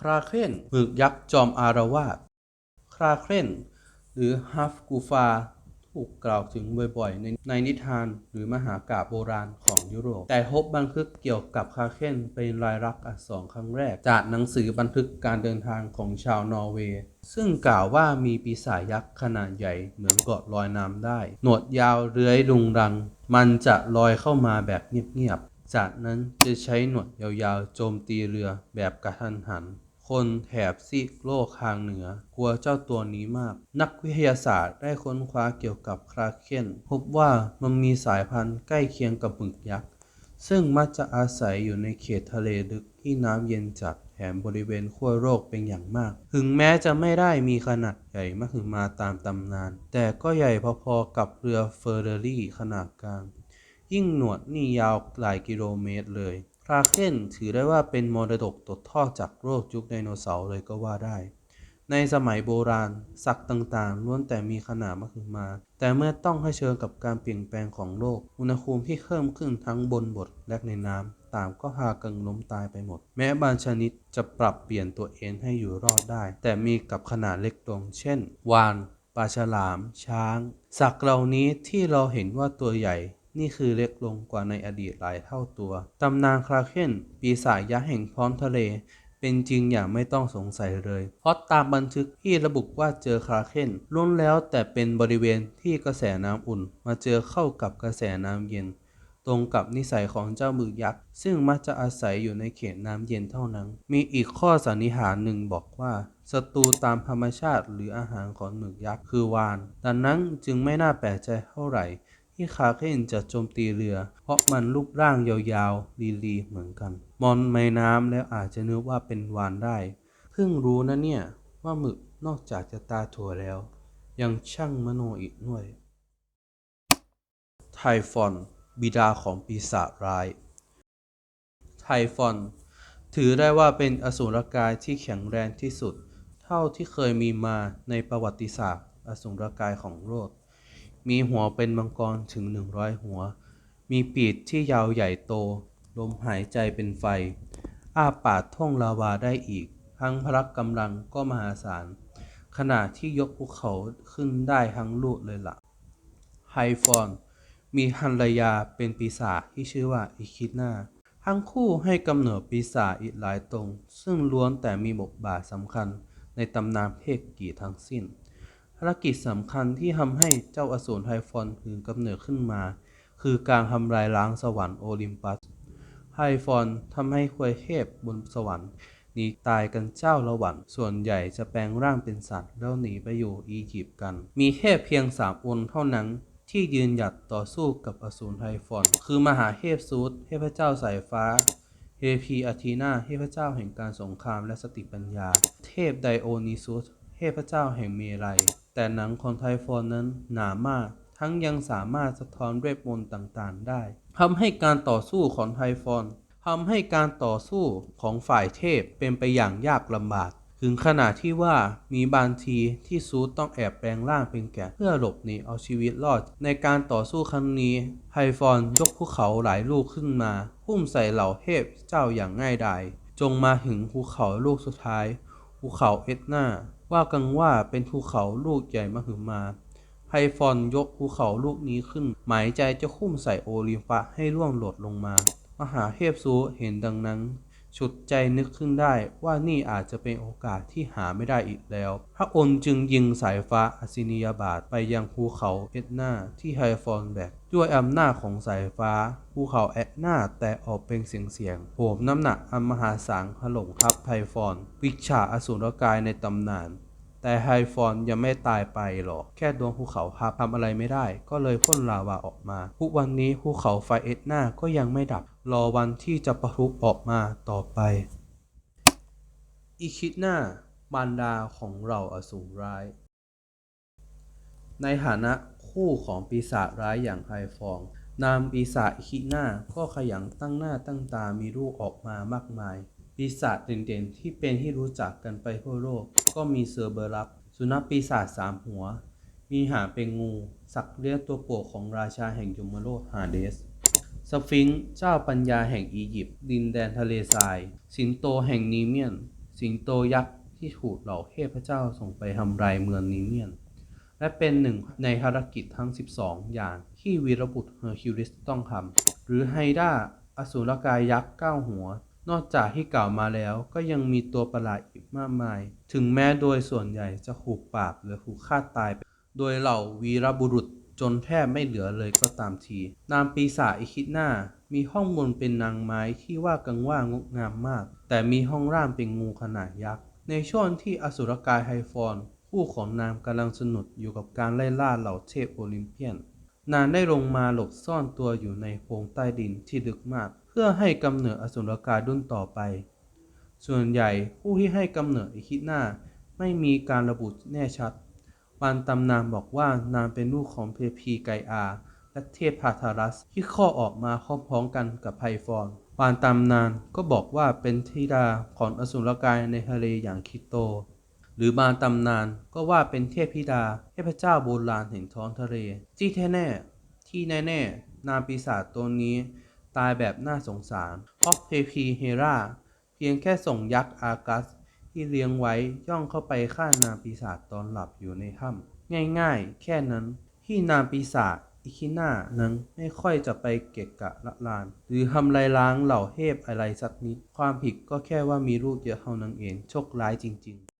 คราเคนหมึกยักษ์จอมอารวาสคราเคนหรือฮัฟกูฟาถูกกล่าวถึงบ่อยๆ ในในนิทานหรือมหากาพย์โบราณของยุโรป แต่พบบันทึกเกี่ยวกับคราเคนเป็นลายลักษณ์อักษรครั้งแรก จากหนังสือบันทึกการเดินทางของชาวนอร์เวย์ ซึ่งกล่าวว่ามีปีศาจยักษ์ขนาดใหญ่เหมือนเกาะลอยน้ำได้ หนวดยาวเลื้อยลุงรัง มันจะลอยเข้ามาแบบเงียบๆ จากนั้นจะใช้หนวดยาวๆโจมตีเรือแบบกระทันหัน คนแถบซีกโลกทางเหนือกลัวเจ้าตัวนี้มาก นักวิทยาศาสตร์ได้ค้นคว้าเกี่ยวกับคราเคนพบว่ามันมีสายพันธุ์ใกล้เคียงกับหมึกยักษ์ ซึ่งมักจะอาศัยอยู่ในเขตทะเลลึกที่น้ำเย็นจัดแถมบริเวณขั้วโลกเป็นอย่างมาก ถึงแม้จะไม่ได้มีขนาดใหญ่มากถึงมาตามตำนาน แต่ก็ใหญ่พอๆกับเรือเฟอร์เรรี่ขนาดกลาง ยิ่งหนวดนี่ยาวหลายกิโลเมตรเลย คราเคนถือได้ว่าเป็นมรดกตกทอดจากโลกยุคไดโนเสาร์เลยก็ว่าได้ ในสมัยโบราณสัตว์ต่างๆล้วนแต่มีขนาดมากขึ้นมา แต่เมื่อต้องให้เชิญกับการเปลี่ยนแปลงของโลก อุณหภูมิที่เพิ่มขึ้นทั้งบนบกและในน้ำต่างก็พากันล้มตายไปหมด แม้บางชนิดจะปรับเปลี่ยนตัวเองให้อยู่รอดได้ แต่มีกับขนาดเล็กลงเช่น วาฬปลาฉลาม ช้าง สัตว์เหล่านี้ที่เราเห็นว่าตัวใหญ่ นี่คือเล็กลงกว่าในอดีตหลายเท่าตัว ตำนานคราเคนปีศาจยักษ์แห่งท้องทะเล เป็นจริงอย่างไม่ต้องสงสัยเลย เพราะตามบันทึกที่ระบุว่าเจอคราเคนล้วนแล้วแต่เป็นบริเวณที่กระแสน้ำอุ่น มาเจอเข้ากับกระแสน้ำเย็น ตรงกับนิสัยของเจ้าหมึกยักษ์ ซึ่งมักจะอาศัยอยู่ในเขตน้ำเย็นเท่านั้น มีอีกข้อสันนิษฐานหนึ่งบอกว่าศัตรูตามธรรมชาติหรืออาหารของหมึกยักษ์คือวาฬดังนั้นจึงไม่น่าแปลกใจเท่าไหร่ ที่คาเคนจะโจมตีเรือ เพราะมันรูปร่างยาวๆ ลีๆ เหมือนกัน มอนในน้ำแล้วอาจจะนึกว่าเป็นวานได้เพิ่งรู้นะเนี่ย ว่าหมึกนอกจากจะตาถั่วแล้ว ยังช่างมโนอีกด้วย ไทฟอน บิดาของปีศาจร้าย ไทฟอน ถือได้ว่าเป็นอสูรกายที่แข็งแรงที่สุด เท่าที่เคยมีมาในประวัติศาสตร์ อสูรกายของโลก มีหัวเป็นมังกรถึง100หัว มีปีกที่ยาวใหญ่โต ลมหายใจเป็นไฟ อ้าปากท่องลาวาได้อีก ทั้งพละกกำลังก็มหาศาล ขณะที่ยกภูเขาขึ้นได้ทั้งลูกเลยละ่ะ ไฮฟอน มีภรรยาเป็นปีศาจที่ชื่อว่าอิคิดนาทั้งคู่ให้กำเนิดปีศาจอีกหลายตนซึ่งล้วนแต่มีบทบาทสำคัญในตำนานเพศกี่ทั้งสิ้น ภารกิจสำคัญที่ทำให้เจ้าอสูรไทฟอนถึงกำเนิดขึ้นมา คือการทำลายล้างสวรรค์โอลิมปัส ไทฟอนทำให้ควยเทพบนสวรรค์หนีตายกันเจ้าละวัน ส่วนใหญ่จะแปลงร่างเป็นสัตว์แล้วหนีไปอยู่อียิปต์กัน มีเทพเพียงสามองค์เท่านั้นที่ยืนหยัดต่อสู้กับอสูรไทฟอน คือมหาเทพซูสเทพเจ้าสายฟ้า เฮพีอาทีนาเทพเจ้าแห่งการสงครามและสติปัญญา เทพไดโอนิซุสเทพเจ้าแห่งเมรัย แต่หนังของไทฟอนนั้นหนามาก ทั้งยังสามารถสะท้อนเวทมนต์ต่างๆ ได้ทำให้การต่อสู้ของไทฟอนทำให้การต่อสู้ของฝ่ายเทพเป็นไปอย่างยากลำบาก ถึงขนาดที่ว่ามีบางทีที่ซูต้องแอบแปลงร่างเป็นแกะเพื่อหลบหนีเอาชีวิตรอด ในการต่อสู้ครั้งนี้ไฮฟอนยกภูเขาหลายลูกขึ้นมาพุ่มใส่เหล่าเทพเจ้าอย่างง่ายดายจงมาถึงภูเขาลูกสุดท้ายภูเขาเอตนา ว่ากันว่าเป็นภูเขาลูกใหญ่มหึมาไพฟอนยกภูเขาลูกนี้ขึ้น หมายใจจะคุ้มใส่โอลิมปัสให้ร่วงหล่นลงมา มหาเทพซูเห็นดังนั้น ฉุดใจนึกขึ้นได้ว่านี่อาจจะเป็นโอกาสที่หาไม่ได้อีกแล้ว พระองค์จึงยิงสายฟ้าอสินียบาตไปยังภูเขาเอตนาที่ไฮฟอนแบกด้วยอำนาจของสายฟ้าภูเขาเอดนาแตกออกเป็นเสียงเสียงโหมน้ำหนักอันมหาศาลถล่มทับไฮฟอนวิชาอสูรกายในตำนาน แต่ไฮฟอนยังไม่ตายไปหรอก แค่ดวงภูเขาพับทำอะไรไม่ได้ ก็เลยพ่นลาวาออกมา ทุกวันนี้ภูเขาไฟเอตนาก็ยังไม่ดับ รอวันที่จะประทุออกมาต่อไป อีคิดหน้าบารดาของเราอสูรร้าย ในฐานะคู่ของปีศาจร้ายอย่างไฮฟอง นามปีศาจอีคินาก็ขยันตั้งหน้าตั้งตามีลูกออกมามากมาย ปีศาจเด่นๆ ที่เป็นที่รู้จักกันไปทั่วโลก ก็มีเซอร์เบอรัสสุนัขปีศาจสามหัว มีหางเป็นงู สักเลี้ยงตัวโปรดของราชาแห่งยมโลกฮาเดส สฟิงค์เจ้าปัญญาแห่งอียิปต์ดินแดนทะเลทราย สิงโตแห่งนีเมียน สิงโตยักษ์ที่ถูกเหล่าเทพเจ้าส่งไปทำลายเมืองนีเมียน และเป็นหนึ่งในภารกิจทั้ง 12 อย่างที่วีรบุตรเฮอร์คิวลิสต้องทำหรือไฮด้าอสูรกายยักษ์เก้าหัว นอกจากที่กล่าวมาแล้วก็ยังมีตัวประหลาดอีกมากมาย ถึงแม้โดยส่วนใหญ่จะถูกปราบหรือถูกฆ่าตาย โดยเหล่าวีรบุรุษจนแทบไม่เหลือเลยก็ตามที นามปีศาจอิคิดนามีห้องบนเป็นนางไม้ที่ว่ากันว่างดงามมาก แต่มีห้องล่างเป็นงูขนาดยักษ์ ในช่วงที่อสุรกายไฮฟอนคู่ของนางกำลังสนุกอยู่กับการไล่ล่าเหล่าเทพโอลิมเปียน นางได้ลงมาหลบซ่อนตัวอยู่ในโพรงใต้ดินที่ลึกมาก พื่อให้กำเนิดอสุรกายรุ่นต่อไป ส่วนใหญ่ผู้ที่ให้กำเนิดอิคิดนาไม่มีการระบุแน่ชัด บางตำนานบอกว่านางเป็นลูกของเพพีไกอา และเทพพาทารัสที่คลอดออกมาพร้อมๆกันกับไพฟอนบางตำนานก็บอกว่าเป็นธิดาของอสุรกายในทะเลอย่างคิโต หรือบางตำนานก็ว่าเป็นเทพธิดาเทพเจ้าโบราณแห่งท้องทะเล ที่แน่ๆที่แน่ๆนางปีศาจตัวนี้ ตายแบบน่าสงสารเพราะเพพีเฮราเพียงแค่ส่งยักษ์อากัสที่เลี้ยงไว้ย่องเข้าไปฆ่านางปีศาจตอนหลับอยู่ในถ้ำง่ายๆ แค่นั้น ที่นางปีศาจอิคิน่านั้นไม่ค่อยจะไปเกะกะละลาน หรือทำลายล้างเหล่าเทพอะไรสักนิด ความผิดก็แค่ว่ามีลูกเยอะเท่านั้นเองโชคร้ายจริง ๆ